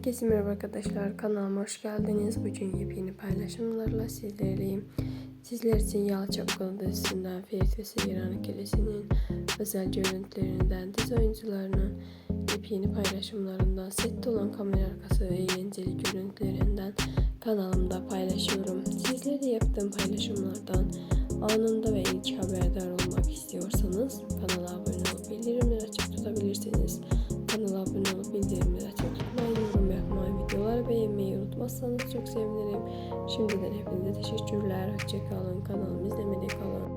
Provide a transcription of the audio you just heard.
Herkese merhaba arkadaşlar. Kanalıma hoş geldiniz. Bugün yepyeni paylaşımlarla sizlerleyim. Sizler için Yalçapkalı dizisinden Ferit ve Seyran ikilesinin özel görüntülerinden, dizi oyuncularının yepyeni paylaşımlarından, sette olan kamera arkası ve eğlenceli görüntülerinden kanalımda paylaşıyorum. Sizlere yaptığım paylaşımlardan anında ve ilk haberdar olmak istiyorsanız unutmazsanız çok sevinirim. Şimdiden hepinize teşekkürler. Hoşçakalın. Kanalımı izlemede kalın.